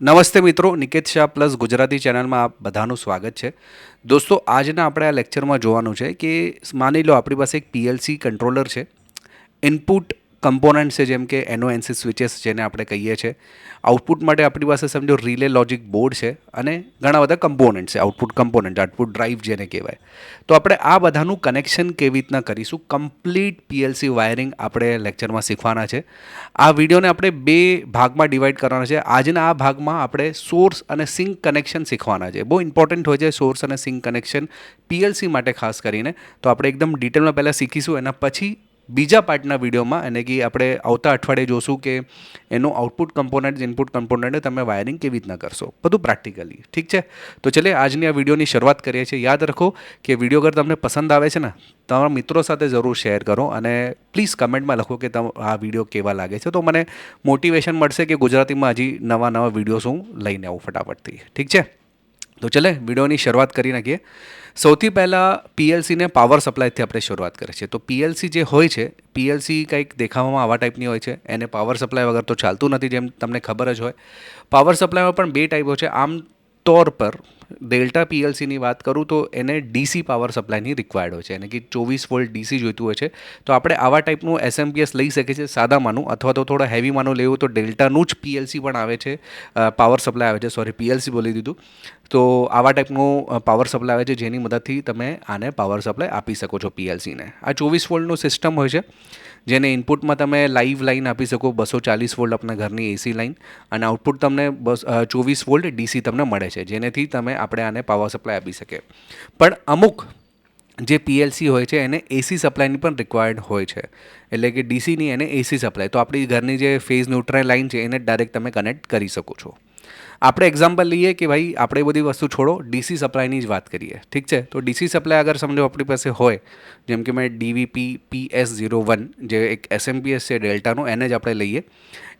નમસ્તે મિત્રો, નિકેત શાહ પ્લસ ગુજરાતી ચેનલમાં આપ બધાનું સ્વાગત છે. દોસ્તો, આજના આપણે આ લેક્ચરમાં જોવાનું છે કે માની લો આપણી પાસે એક પીએલસી કંટ્રોલર છે. ઇનપુટ કમ્પોનન્ટ છે, જેમ કે એનઓએનસી સ્વિચેસ જેને આપણે કહીએ છીએ આઉટપુટ માટે આપણી પાસે સમજો રિલે લોજિક બોર્ડ છે અને ઘણા બધા કમ્પોનન્ટ છે આઉટપુટ કમ્પોનન્ટ આઉટપુટ ડ્રાઈવ જેને કહેવાય. તો આપણે આ બધાનું કનેક્શન કેવી રીતના કરીશું? કમ્પ્લીટ પીએલસી વાયરિંગ આપણે લેક્ચરમાં શીખવાના છે. આ વિડીયોને આપણે બે ભાગમાં ડિવાઈડ કરવાના છે. આજના આ ભાગમાં આપણે સોર્સ અને સિંક કનેક્શન શીખવાના છે. બહુ ઇમ્પોર્ટન્ટ હોય છે સોર્સ અને સિંક કનેક્શન પીએલસી માટે ખાસ કરીને. તો આપણે એકદમ ડિટેલમાં પહેલાં શીખીશું, એના પછી બીજા પાર્ટના વિડીયોમાં અને કે આપણે આવતા અઠવાડિયે જોશું કે એનું આઉટપુટ કમ્પોનન્ટ ઇનપુટ કમ્પોનન્ટ તમે વાયરિંગ કેવી રીતના કરશો. બધું પ્રેક્ટિકલી ઠીક છે? તો ચલે, આજની આ વિડીયોની શરૂઆત કરીએ છીએ. યાદ રાખો કે વીડિયો અગર તમને પસંદ આવે છે ને તમારા મિત્રો સાથે જરૂર શેર કરો અને પ્લીઝ કમેન્ટમાં લખો કે તમે, આ વીડિયો કેવા લાગે છે. તો મને મોટિવેશન મળશે કે ગુજરાતીમાં હજી નવા નવા વિડીયોઝ હું લઈને આવું ફટાફટથી. ઠીક છે? તો ચલે, વિડીયોની શરૂઆત કરી નાખીએ. સૌથી પહેલાં પીએલસીને પાવર સપ્લાયથી આપણે શરૂઆત કરીએ છીએ. તો પીએલસી જે હોય છે, પીએલસી કંઈક દેખાવામાં આવા ટાઈપની હોય છે. એને પાવર સપ્લાય વગર તો ચાલતું નથી જેમ તમને ખબર જ હોય. પાવર સપ્લાયમાં પણ બે ટાઈપો છે. આમ તોર પર ડેલ્ટા પીએલસીની વાત કરું તો એને ડીસી પાવર સપ્લાયની રિક્વાયર્ડ હોય છે. એને કે ચોવીસ વોલ્ટ ડીસી જોઈતું હોય છે. તો આપણે આવા ટાઈપનું એસએમપીએસ લઈ શકીએ છીએ સાદામાંનું અથવા તો થોડા હેવીમાંનું લેવું તો ડેલ્ટાનું જ પીએલસી પણ આવે છે. પાવર સપ્લાય આવે છે. સોરી પીએલસી બોલી દીધું. તો આવા ટાઈપનું પાવર સપ્લાય આવે છે જેની મદદથી તમે આને પાવર સપ્લાય આપી શકો છો પીએલસીને આ ચોવીસ વોલ્ટનું સિસ્ટમ હોય છે, જેને ઇનપુટમાં તમે લાઈવ લાઈન આપી શકો, બસો ચાલીસ વોલ્ટ આપણા ઘરની એસી લાઈન અને આઉટપુટ તમને બસ ચોવીસ વોલ્ટ ડીસી તમને મળે છે, જેનેથી તમે આપણે આને પાવર સપ્લાય આપી શકીએ. પણ અમુક જે પીએલસી હોય છે, એને એસી સપ્લાયની પણ રિક્વાયર્ડ હોય છે. એટલે કે ડીસીની એને એસી સપ્લાય તો આપણી ઘરની જે ફેઝ ન્યુટ્રલ લાઇન છે, એને ડાયરેક્ટ તમે કનેક્ટ કરી શકો છો. આપણે એક્ઝામ્પલ લઈએ કે ભાઈ, આપણે બધી વસ્તુ છોડો ડીસી સપ્લાયની જ વાત કરીએ. ઠીક છે? તો ડીસી સપ્લાય અગર સમજો આપણી પાસે હોય, જેમ કે મેં DVP P S zero one જે એક એસએમપીએસ છે, ડેલ્ટાનું, એને જ આપણે લઈએ.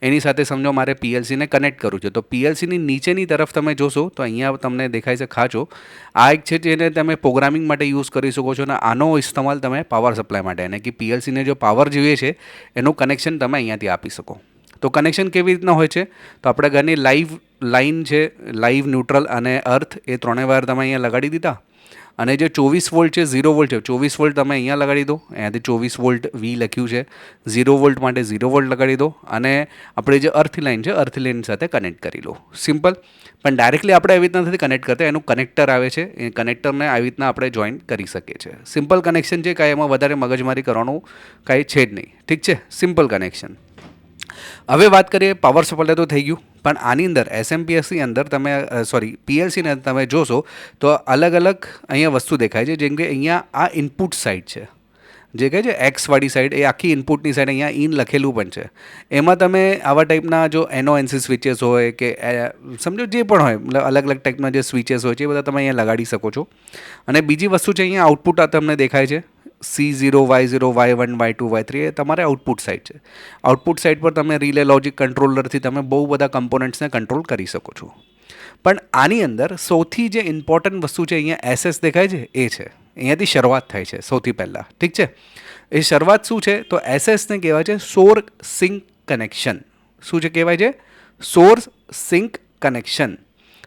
એની સાથે સમજો મારે પીએલસીને કનેક્ટ કરવું છે. તો પીએલસીની નીચેની તરફ તમે જોશો, તો અહીંયા તમને દેખાય છે ખાચો. આ એક છે જેને તમે પ્રોગ્રામિંગ માટે યુઝ કરી શકો છો અને આનો ઇસ્તેમાલ તમે પાવર સપ્લાય માટે. અને કે પીએલસીને જો પાવર જોઈએ છે, એનું કનેક્શન તમે અહીંયાથી આપી શકો. તો કનેક્શન કેવી રીતના હોય છે? તો આપણે ઘરની લાઈવ લાઈન છે લાઈવ ન્યુટ્રલ અને અર્થ એ ત્રણેય વાયર તમે અહીંયા લગાડી દીધા. અને જે ચોવીસ વોલ્ટ છે ઝીરો વોલ્ટ છે, ચોવીસ વોલ્ટ તમે અહીંયા લગાડી દો. અહીંયાથી ચોવીસ વોલ્ટ વી લખ્યું છે. ઝીરો વોલ્ટ માટે ઝીરો વોલ્ટ લગાડી દો. અને આપણે જે અર્થ લાઇન છે અર્થ લાઇન સાથે કનેક્ટ કરી લો. સિમ્પલ પણ ડાયરેક્ટલી આપણે આવી રીતના નથી કનેક્ટ કરતા. એનું કનેક્ટર આવે છે. એ કનેક્ટરને આવી રીતના આપણે જોઈન કરી શકીએ છીએ. સિમ્પલ કનેક્શન છે, કાંઈ એમાં વધારે મગજમારી કરવાનું કાંઈ છે જ નહીં. ઠીક છે? સિમ્પલ કનેક્શન હવે વાત કરીએ પાવર સપ્લાય તો થઈ ગયું, પણ આની અંદર એસએમપીએસની અંદર તમે સોરી પીએલસીની અંદર તમે જોશો તો અલગ અલગ અહીંયા વસ્તુ દેખાય છે, જેમ કે અહીંયા આ ઇનપુટ સાઇડ છે. જે કહે છે એક્સવાળી સાઈડ એ આખી ઇનપુટની સાઈડ અહીંયા ઇન લખેલું પણ છે. એમાં તમે આવા ટાઈપના જો એનોએન્સી સ્વિચેસ હોય કે સમજો જે પણ હોય, મતલબ અલગ અલગ ટાઈપના જે સ્વિચેસ હોય છે એ બધા તમે અહીંયા લગાડી શકો છો. અને બીજી વસ્તુ છે, અહીંયા આઉટપુટ આ તમને દેખાય છે. C zero Y zero Y one Y two Y three એ તમારે આઉટપુટ સાઇડ છે. આઉટપુટ સાઇડ પર તમે રિલે લોજિક કંટ્રોલરથી તમે બહુ બધા કમ્પોનન્ટ્સને કંટ્રોલ કરી શકો છો. પણ આની અંદર સૌથી જે ઇમ્પોર્ટન્ટ વસ્તુ છે અહીંયા એસએસ દેખાય છે, એ છે. અહીંયાથી શરૂઆત થાય છે, સૌથી પહેલાં. ઠીક છે? એ શરૂઆત શું છે? તો એસએસને કહેવાય છે સોર સિંક કનેક્શન શું છે કહેવાય છે? સોર્સ સિંક કનેક્શન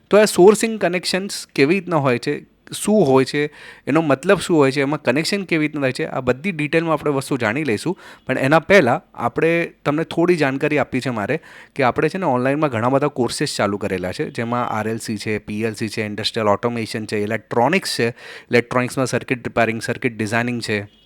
તો આ સોર સિંક કનેક્શન્સ કેવી રીતના હોય છે? શું હોય છે, એનો મતલબ શું હોય છે, એમાં કનેક્શન કેવી રીતના થાય છે, આ બધી ડિટેલમાં આપણે વસ્તુ જાણી લઈશું. પણ એના પહેલાં આપણે તમને થોડી જાણકારી આપી છે મારે કે આપણે છે ને ઓનલાઈનમાં ઘણા બધા કોર્सेस ચાલુ કરેલા છે. જેમાં આરએલસી છે પીએલસી છે ઇન્ડસ્ટ્રીયલ ઓટોમેશન છે ઇલેક્ટ્રોનિક્સ છે ઇલેક્ટ્રોનિક્સમાં સર્કિટ રિપેરિંગ સર્કિટ ડિઝાઇનિંગ છે.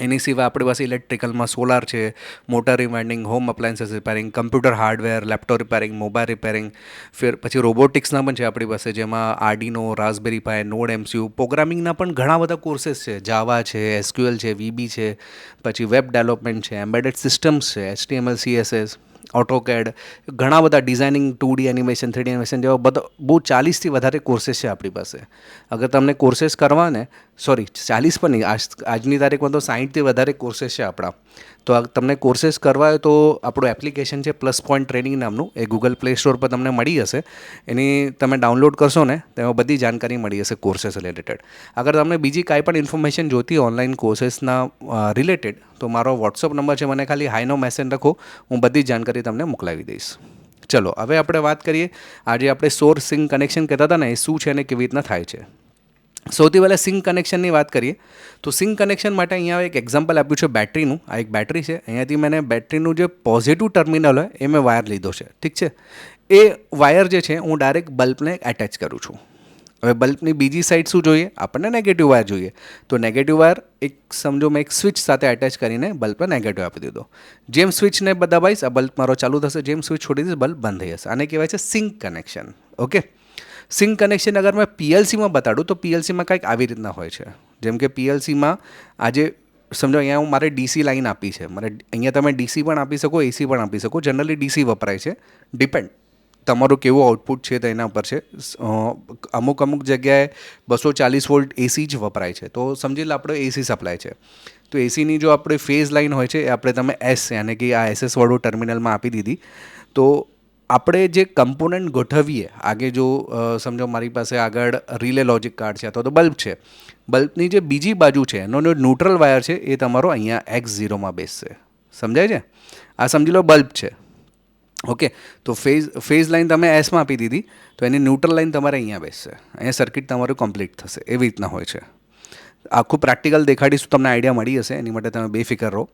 એની સિવાય આપણી પાસે ઇલેક્ટ્રિકલમાં સોલાર છે, motor rewinding home appliances repairing computer hardware laptop repairing mobile repairing ફિર પછી રોબોટિક્સના પણ છે આપણી પાસે, જેમાં Arduino Raspberry Pi Node MCU પ્રોગ્રામિંગના પણ ઘણા બધા કોર્सेस છે. જાવા છે એસક્યુએલ છે વીબી છે, પછી વેબ ડેવલપમેન્ટ છે એમ્બેડેડ સિસ્ટમ્સ છે એચટીએમએલ સીએસએસ ઓટોકેડ ઘણા બધા designing two D animation three D animation જેવા બધા બહુ ચાલીસથી વધારે કોર્सेस છે આપણી પાસે. અગર તમને કોર્સેસ કરવાને સોરી, ચાલીસ પણ નહીં. આજ, આજની તારીખમાં તો સાહીઠથી વધારે કોર્સેસ છે આપણા. તો તમને કોર્સેસ કરવા હોય તો આપણું એપ્લિકેશન છે પ્લસ પોઈન્ટ ટ્રેનિંગ નામનું. એ ગૂગલ પ્લે સ્ટોર પર તમને મળી હશે એની તમે ડાઉનલોડ કરશો ને તેમાં બધી જાણકારી મળી હશે કોર્સેસ રિલેટેડ અગર તમને બીજી કાંઈ પણ ઇન્ફોર્મેશન જોતી ઓનલાઈન કોર્સેસના રિલેટેડ તો મારો વોટ્સઅપ નંબર છે, મને ખાલી હાઈનો મેસેજ લખો હું બધી જાણકારી તમને મોકલાવી દઈશ. ચલો, હવે આપણે વાત કરીએ. આજે આપણે સોર્સ સિંગ કનેક્શન કહેતા હતા ને, એ શું છે અને કેવી રીતના થાય છે? સૌથી પહેલાં સિંક કનેક્શનની વાત કરીએ, તો સિંક કનેક્શન માટે અહીંયા એક એક્ઝામ્પલ આપ્યું છે બેટરીનું. આ એક બેટરી છે. અહીંયાથી મેં બેટરીનું જે પોઝિટિવ ટર્મિનલ હોય, એ મેં વાયર લીધો છે. ઠીક છે? એ વાયર જે છે, હું ડાયરેક્ટ બલ્બને એટેચ કરું છું. હવે બલ્બની બીજી સાઈડ શું જોઈએ? આપણને નેગેટિવ વાયર જોઈએ. તો નેગેટિવ વાયર એક, સમજો મેં એક સ્વિચ સાથે એટેચ કરીને બલ્બને નેગેટિવ આપી દીધો. જેમ સ્વિચને દબાવીશ, આ બલ્બ મારો ચાલુ થશે. જેમ સ્વિચ છોડી દઈશ બલ્બ બંધ થઈ જશે. આને કહેવાય છે sink connection. Okay? Sink connection અગર મેં પીએલસીમાં બતાડું, તો પીએલસીમાં કંઈક આવી રીતના હોય છે. જેમ કે પીએલસીમાં આજે સમજો, અહીંયા હું મારે ડીસી લાઈન આપી છે. મારે અહીંયા તમે ડીસી પણ આપી શકો, એસી પણ આપી શકો. જનરલી ડીસી વપરાય છે. ડિપેન્ડ. તમારું કેવું આઉટપુટ છે તેના ઉપર છે. અમુક અમુક જગ્યાએ બસો ચાલીસ વોલ્ટ એસી જ વપરાય છે. તો સમજી લો આપણો એસી સપ્લાય છે. તો એસીની જો આપણે ફેઝ લાઈન હોય છે, એ આપણે તમે એસ, યાને કે આ એસએસ વાળું ટર્મિનલમાં આપી દીધી, તો આપણે જે કમ્પોનન્ટ ગોઠવીએ, આગે જો સમજો મારી પાસે આગળ રિલે લોજિક કાર્ડ છે, અથવા તો બલ્બ છે. બલ્બની જે બીજી બાજુ છે, એનો ન્યુટ્રલ વાયર છે, એ તમારો અહીંયા એક્સ ઝીરોમાં બેસશે. સમજાય છે? આ સમજી લો બલ્બ છે. ઓકે, તો ફેઝ ફેઝ લાઈન તમે એસમાં આપી દીધી, તો એની ન્યુટ્રલ લાઇન તમારે અહીંયા બેસશે. અહીંયા સર્કિટ તમારું કમ્પ્લીટ થશે. એવી રીતના હોય છે. આખું પ્રેક્ટિકલ દેખાડીશું તમને આઈડિયા મળી હશે, એની માટે તમે બેફિકર રહો.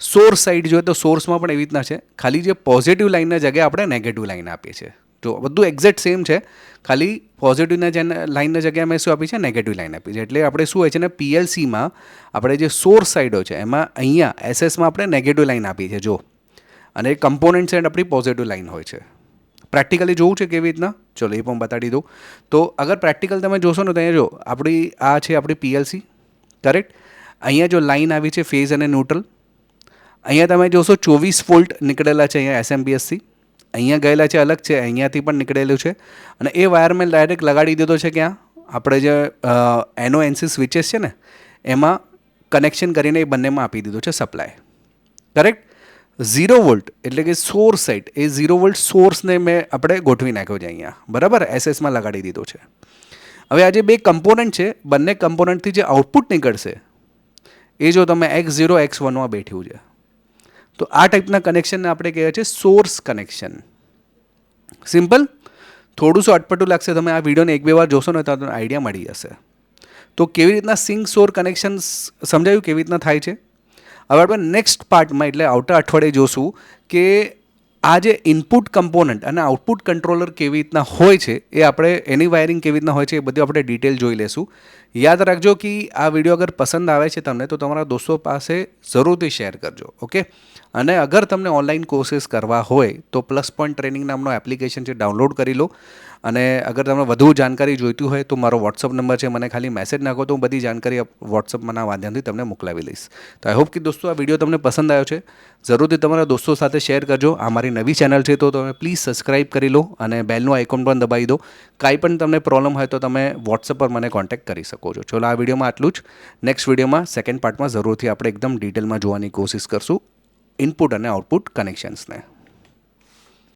સોર્સ સાઈડ જોઈએ તો સોર્સમાં પણ એવી રીતના છે, ખાલી જે પોઝિટિવ લાઈનના જગ્યાએ આપણે નેગેટિવ લાઈન આપીએ છીએ. જો બધું એક્ઝેક્ટ સેમ છે, ખાલી પોઝિટિવના જે લાઈનના જગ્યાએ મેં શું આપી છે નેગેટિવ લાઈન આપી છે એટલે આપણે શું હોય છે ને પીએલસીમાં આપણે જે સોર્સ સાઈડો છે, એમાં અહીંયા એસએસમાં આપણે નેગેટિવ લાઈન આપી છે જો. અને એ કમ્પોનન્ટ સાઈડ આપણી પોઝિટિવ લાઈન હોય છે. પ્રેક્ટિકલી જોવું છે કેવી રીતના? ચલો એ પણ બતાડી દઉં. તો અગર પ્રેક્ટિકલ તમે જોશો ને તો અહીંયા જો, આપણી આ છે, આપણી પીએલસી કરેક્ટ અહીંયા જો લાઇન આવી છે ફેઝ અને ન્યુટ્રલ અહીંયા તમે જોશો ચોવીસ વોલ્ટ નીકળેલા છે અહીંયા એસએમબીએસથી અહીંયા ગયેલા છે અલગ છે, અહીંયાથી પણ નીકળેલું છે. અને એ વાયર મેં ડાયરેક્ટ લગાડી દીધો છે ક્યાં? આપણે જે એનો એનસી સ્વિચેસ છે ને, એમાં કનેક્શન કરીને એ બંનેમાં આપી દીધો છે સપ્લાય કરેક્ટ ઝીરો વોલ્ટ એટલે કે સોર્સ સાઇટ એ ઝીરો વોલ્ટ સોર્સને મેં આપણે ગોઠવી નાખ્યો છે અહીંયા. બરાબર? એસએસમાં લગાડી દીધો છે. હવે આ જે બે કમ્પોનન્ટ છે, બંને કમ્પોનન્ટથી જે આઉટપુટ નીકળશે, એ જો તમે એક્સ ઝીરો એક્સ વનમાં બેઠ્યું છે, તો આ ટાઈપના કનેક્શનને આપણે કહેવાય છે સોર્સ કનેક્શન સિમ્પલ થોડું શું અટપટું લાગશે? તમે આ વિડીયોને એક બે વાર જોશો ને તો તમને આઈડિયા મળી જશે. તો કેવી રીતના સિંક સોર કનેક્શન સમજાયું? કેવી રીતના થાય છે? હવે આપણે નેક્સ્ટ પાર્ટમાં એટલે આવતા અઠવાડિયે જોશું કે આ જે ઇનપુટ કમ્પોનન્ટ અને આઉટપુટ કંટ્રોલર કેવી રીતના હોય છે, એ આપણે એની વાયરિંગ કેવી રીતના હોય છે એ બધું આપણે ડિટેલ જોઈ લેશું. યાદ રાખજો કે આ વીડિયો અગર પસંદ આવે છે તમને, તો તમારા દોસ્તો પાસે જરૂરથી શેર કરજો, ઓકે? અને અગર તમને ઓનલાઈન કોર્સિસ કરવા હોય, તો પ્લસ પોઈન્ટ ટ્રેનિંગ નામનો એપ્લિકેશન છે, ડાઉનલોડ કરી લો. અને અગર તમને વધુ જાણકારી જોઈતી હોય, તો મારો વોટ્સઅપ નંબર છે, મને ખાલી મેસેજ નાખો, તો હું બધી જાણકારી વોટ્સઅપના માધ્યમથી તમને મોકલાવી લઈશ. તો આઈ હોપ કે દોસ્તો, આ વીડિયો તમને પસંદ આવ્યો છે. જરૂરથી તમારા દોસ્તો સાથે શેર કરજો. આ મારી નવી ચેનલ છે, તો તમે પ્લીઝ સબસ્ક્રાઇબ કરી લો અને બેલનું આઇકોન પણ દબાવી દો. કાંઈ પણ તમને પ્રોબ્લેમ હોય, તો તમે વોટ્સઅપ પર મને કોન્ટેક્ટ કરી શકો છો. ચલો આ વિડીયોમાં આટલું જ. નેક્સ્ટ વિડીયોમાં સેકન્ડ પાર્ટમાં જરૂરથી આપણે એકદમ ડિટેલમાં જોવાની કોશિશ કરશું. ઇનપુટ અને આઉટપુટ કનેક્શન્સને